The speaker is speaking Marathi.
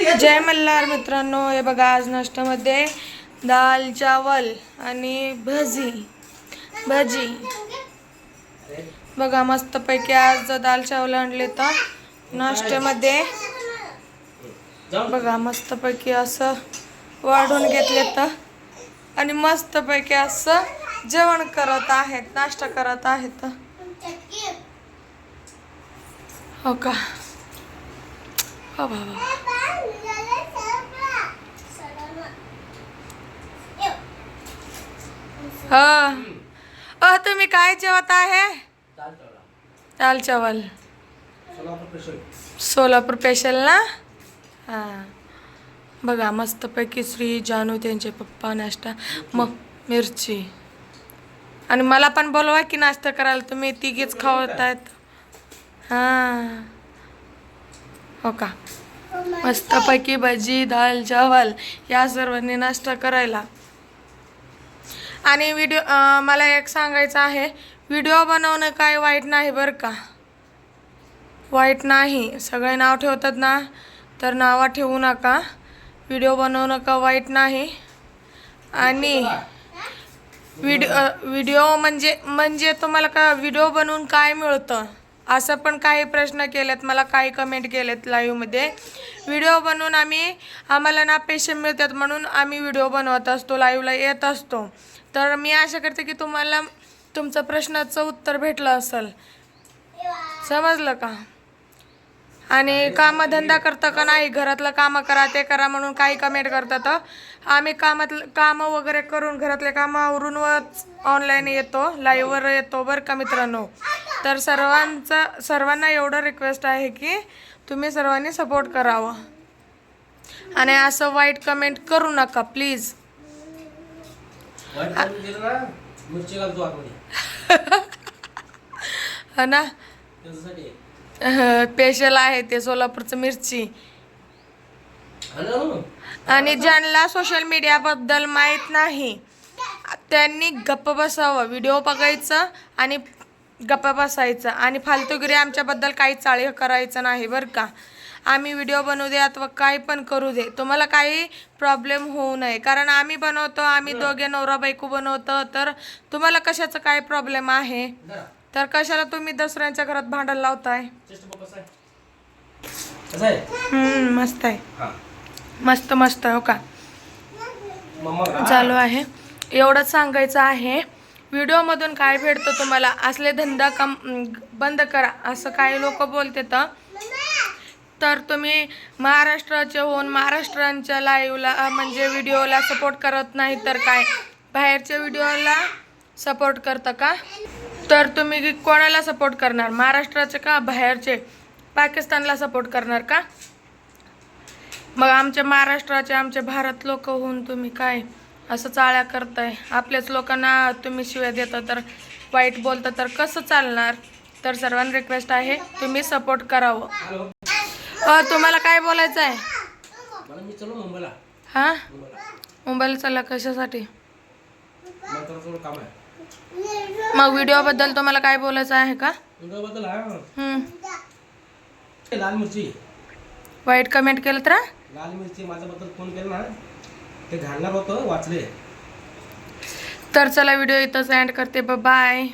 जय मल्हार मित्रांनो हे बघा आज नाश्त्यामध्ये दाल चावल आणि भजी. भजी. बघा मस्तपैकी आज दाल चावल आणले तर नाश्त्यामध्ये. बघा मस्तपैकी असं वाढून घेतले तर. आणि मस्तपैकी असं जेवण करत आहेत नाश्ता करत आहेत. हो का? हो बाबा हा. अ तुम्ही काय जेवत आहे? दाल चावल. सोलापूर स्पेशल ना? हां. बघा मस्तपैकी श्री जानू त्यांचे पप्पा नाश्ता मग मिरची. आणि मला पण बोलवा की नाश्ता करायला तुम्ही तिघीच खावत आहेत हां. हो का? मस्तपैकी भजी दाल चावल या सर्वांनी नाश्ता करायला. आणि व्हिडिओ मला एक सांगायचं आहे व्हिडिओ बनवणं काय वाईट नाही बरं का? वाईट नाही. सगळे नाव ठेवतात ना तर नावा ठेवू नका. व्हिडिओ बनवणं का वाईट नाही. आणि व्हिडिओ व्हिडिओ म्हणजे म्हणजे तुम्हाला का व्हिडिओ बनवून काय मिळतं? असं पण काही प्रश्न केलेत मला काही कमेंट केलेत लाईव्हमध्ये व्हिडिओ बनवून आम्ही आम्हाला ना पैसे मिळतात म्हणून आम्ही व्हिडिओ बनवत असतो लाईव्हला येत असतो. तर मी आशा करते की तुम्हाला तुमचं प्रश्नाचं उत्तर भेटलं असेल. समजलं का? आणि कामधंदा करता का नाही? घरातलं कामं करा ते करा म्हणून काही कमेंट करतात. आम्ही कामातलं कामं वगैरे करून घरातले कामं आवरून व ऑनलाईन येतो लाईव्हवर येतो बरं का मित्रांनो? तर सर्वांचं सर्वांना एवढं रिक्वेस्ट आहे की तुम्ही सर्वांनी सपोर्ट करावं. आणि असं वाईट कमेंट करू नका प्लीज ना हो ना? स्पेशल आहे ते सोलापूरचं मिरची? आणि ज्यांना सोशल मीडियाबद्दल माहीत नाही त्यांनी गप्प बसावं व्हिडिओ बघायचं आणि गप्प बसायचं आणि फालतूगिरी आमच्याबद्दल काही चाळी करायचं नाही बरं का? आम्ही व्हिडिओ बनवू दे अथवा काही पण करू दे. तुम्हाला काही प्रॉब्लेम होऊ नये. कारण आम्ही बनवतो आम्ही दोघे नवरा बायको बनवतो तर तुम्हाला कशाचं काय प्रॉब्लेम आहे. तर कशाला तुम्ही दुसऱ्यांच्या घरात भांडण लावताय? मस्त आहे. हा. मस्त मस्त हो का? चालू आहे. एवढंच सांगायचं आहे. व्हिडिओमधून काय भेटतं तुम्हाला? असले धंदा कम बंद करा असं काही लोक बोलते तर तर तुम्ही महाराष्ट्राचे होऊन महाराष्ट्रांच्या लाईव्हला म्हणजे व्हिडिओला सपोर्ट करत नाही तर काय? बाहेरच्या व्हिडिओला सपोर्ट करता का? तर तुम्ही कोणाला सपोर्ट करणार? महाराष्ट्राचे का बाहेरचे? पाकिस्तानला सपोर्ट करणार का? मग आमच्या महाराष्ट्राचे आमचे भारत लोक होऊन तुम्ही काय? असं चाळ्या करताय. आपल्याच लोकांना तुम्ही शिव्या देता तर वाईट बोलता तर कसं चालणार? तर सर्वांना रिक्वेस्ट आहे तुम्ही सपोर्ट करावं. तुम्हाला काय बोलायचं आहे? चलो हां? मुंबईला. चालला कशासाठी? मग व्हिडिओबद्दल तुम्हाला काय बोलायचं आहे का? वाईट कमेंट केलं तर? लाल मिरची माझ्याबद्दल फोन केला ना. ते घालणार होतं वाचले. तर चला व्हिडिओ इथंच एंड करते. बाय